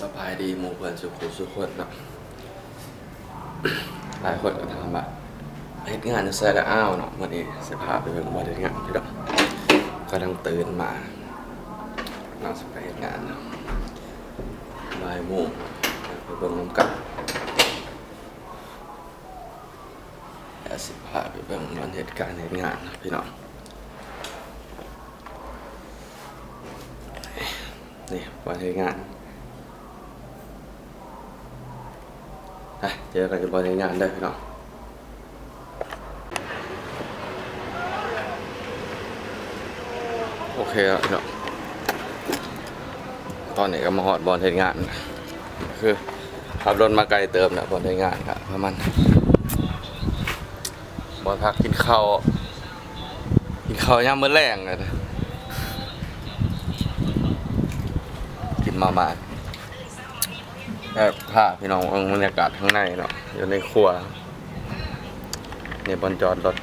สบายดีหมู่เพื่อนสุขุสุขคนเนาะหลายคนก็ถามว่าเฮ็ดงานจะใส่ละอ้าวเนาะวันนี้สภาพไปเบิ่งบ่ได้งานพี่ดอกกำลังตื่นมาเราสิไปเฮ็ดงานเนาะบ่ายโมงไปเบิ่งน้ำกันแล้วสิพาไปเบิ่งวันเหตุการณ์เฮ็ดงานนะพี่น้องนี่วันเฮ็ดงาน เจอกันอยู่วันเฮ็ดงานได้พี่น้องโอเคแล้วพี่น้องตอนนี้ก็มาหอดบอลเฮ็ดงาน คือขับรถมาไกลเติมนะบอลเฮ็ดงานครับประมาณบอลพักกินข้าวกินข้าวยามมื้อแรงเลยกินมามา แบบพาพี่น้องบรรยากาศข้างในเนาะอยู่ในครัวนี่บนจอดรถ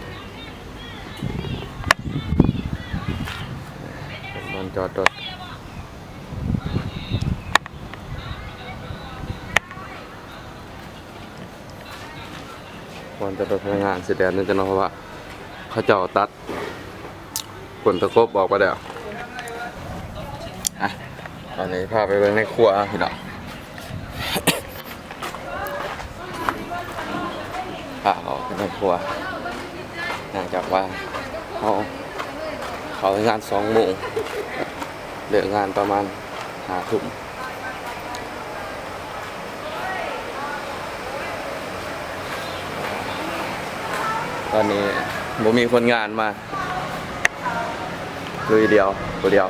บนจอดรถบนจอดรถพนักงานสีแดงนี่จะเนาะเพราะว่าเขาเจ้าตัดผลตะกบออกไปแล้วอะตอนนี้พาไปเบิ่งในครัวพี่น้อง พาเขาไปในครัวหลังจากว่าเขาเขางานสองโมงเลิกงานประมาณหาทุ่มตอนนี้บ่มีคนงานมาลุยเดียวตัวเดียว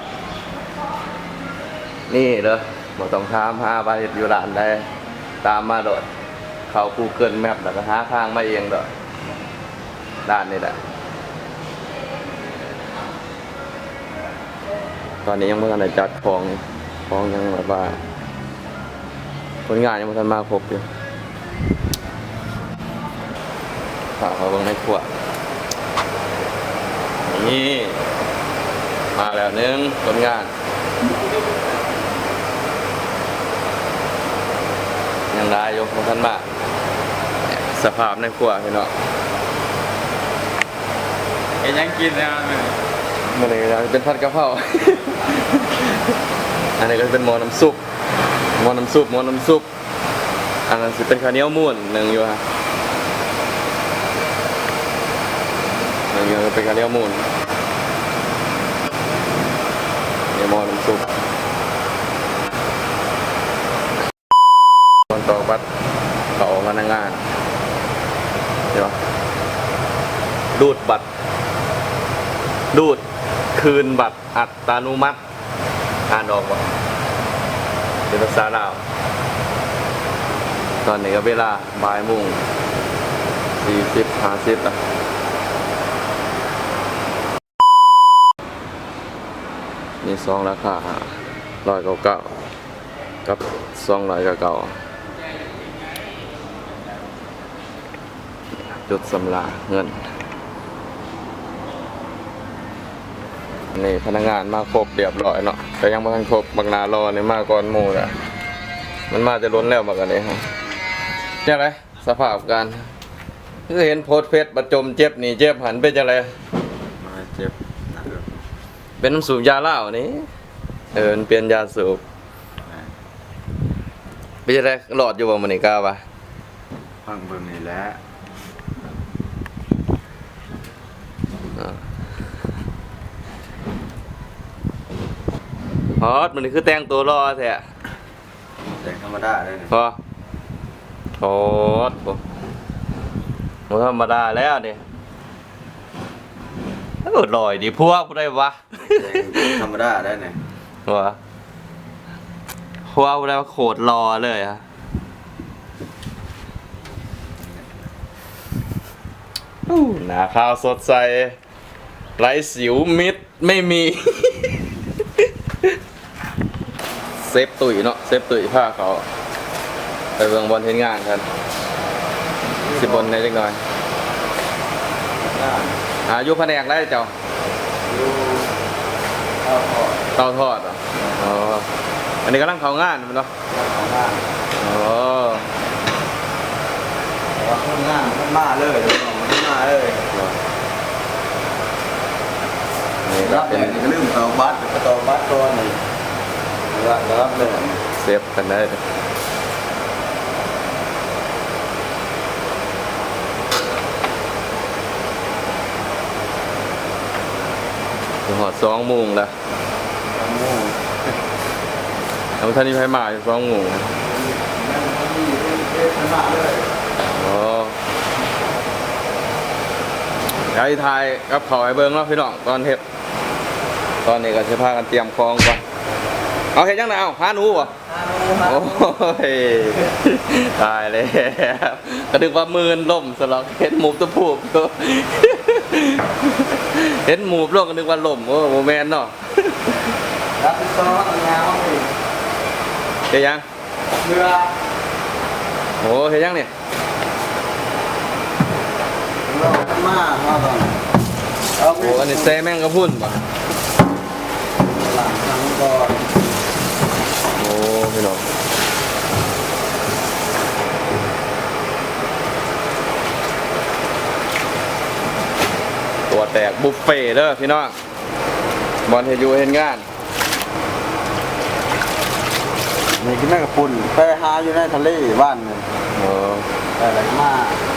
นี่เด้อบ่ต้องถามหาว่าเฮ็ดอยู่ร้านใดตามมาโดด เข้า Google Map แล้วก็หาทางมาเองเด้อด้านนี้แหละ ตอนนี้ยังบ่ทันได้จัดของของยังแบบว่าคนงานยังบ่ทันมาครบอยู่ฝากเขาเบิ่งในครัวนี่มาแล้วหนึงคนงาน ยังได้ยู่ของท่านมาก สภาพในครัวพี่เนาะเห็นยังกินแล้วเนี่ยมันนี้ก็เป็นผัดกะเพรา อันนี้ก็เป็นหม้อน้ำซุปหม้อน้ำซุปหม้อน้ำซุป อันนั้นสิเป็นข้าวเหนียวมูนหนึ่งอยู่ฮะหนึ่งอยู่เป็นข้าวเหนียวมูนนี่หม้อน้ำซุปตอนต่อบัตรเขาพนักงาน เดี๋ยวดูดบัตร ดูดคืนบัตรอัตโนมัติอ่านออกว่าเป็นภาษาลาวตอนนี้ก็เวลาบ่ายโมงสี่สิบห้าสิบละมีสองราคาร้อยเก้าเก้ากับสองร้อยเก้าเก้า จุดสำลาเงินนี่พนักงานมาครบเรียบร้อยเนาะแต่ยังไม่ทันครบบางนารอนี่มาก่อนหมู่อะมันมาจะล้นแล้วมากันนี้ฮะเนี่ยไรสภาพการคือเห็นโพสต์เฟซบัดจมเจ็บนี่เจ็บหันเป็นจังไรมาเจ็บนะครับเป็นน้ำสูบยาเหล้านี่เออมันเปลี่ยนยาสูบเป็นจังไรหลอดอยู่บ่มันนี่กล้าปะฟังเบิ่งนี่แหละ ฮอตมันนี่คือแต่งตัวรอแท้แต่งธรรมดาได้เนี่ยพอโอ้โหมันธรรมดาแล้วเนี่ยถ้าเกิดลอยดิพวกได้วะแต่งธรรมดาได้เนี่ยวะพวกได้ว่าโคตรรอเลยอะอู้หน้าขาวสดใส ไรสิวมิดไม่มี เซฟตุ๋ยเนาะเซฟตุ๋ยผ้าเขา ไปเบิ่งบอลเทนงานกันสิบบอลในเล็กน้อยอายุแผนกได้เจ้าเข้าพอเตาทอดอ๋ออันนี้กำลังเขางานมันเนาะของงานอ๋อแต่ว่างานมันมาเลยเดี๋ยวน้องมันมาเลย รับเป็แรนกนี่ก็ลืมต่อบัตรต่อบัตรตัวนี่รับรับเลยเซฟกันได้หอดสองโมงแล้วแล้วท่านี้ไพมาอยู่สองโมงมาเลยอ๋อเดี๋ยไทายกับเขาให้เบิ้งเนาะพี่น้องตอนเฮ็ด ตอนนี้ก็จะพากันเตรียมคลองก่อนเอาเฮ็ดยังไงเอาหาหนูบ่โอ้ยตายเลยกระดึกว่ามืนล่มสลักเห็นหมูตะพูบอยู่เห็นหมูบลงก็นึกว่าล่มโอ้โหแมนเนาะรับติดต่อเงาอีกเฮ็ดยังเรือโอ้เฮ็ดยังเนี่ยเรามาเราต้องเอาโอ้อันนี้แซ่แม่งกระพุ่นบ่หลังทาง ก่อนโอ้พี่น้องตัวแตกบุฟเฟ่ต์เด้อพี่น้องบอลเฮดอยูเห็นงานนี่คือแม่กระปุ่นไปหาอยู่ในทะเลบ้านนี่โอ้แต่ไหลมาแต่